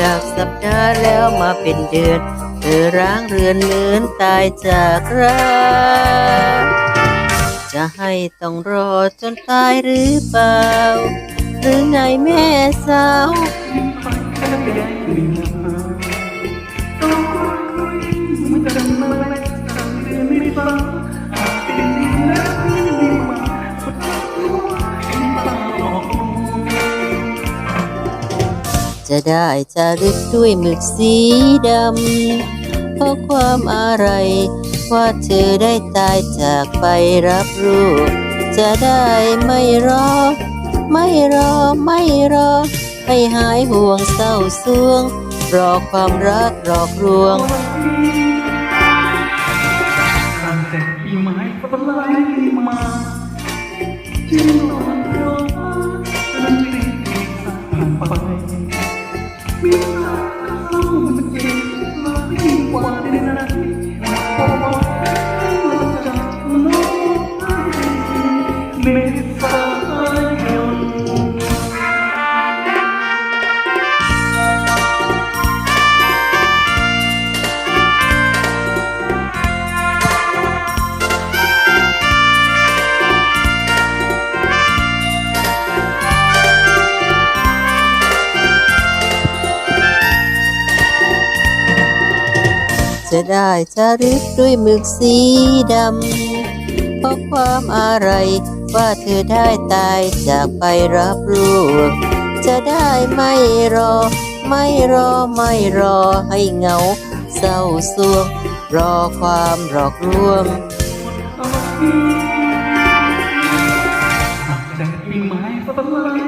จากสัปดาห์แล้วมาเป็นเดือน เธอร้างเรือนเลือนตายจากรักจะให้ต้องรอจนตายหรือเปล่า หรือไงแม่สาว จะได้จะรึกด้วยหมึกสีดำ เพราะความอะไร ว่าเธอได้ตายจากไปรับรู้ จะได้ไม่รอ ไม่รอไม่รอ ให้หายห่วงเศร้าสวง รอความรักรอกลวงตั้งแต่ปีไม้ปลายมาจึ กเข้ามาเจ็บมายิ่งกว่า จะได้จะรึกด้วยหมึกสีดำเพราะความอะไรว่าเธอได้ตายจากไปรับรู้ จะได้ไม่รอ ไม่รอไม่รอให้เหงา เศร้าสวง รอความหลอกลวงตั้งแต่ปีไม้ปลาย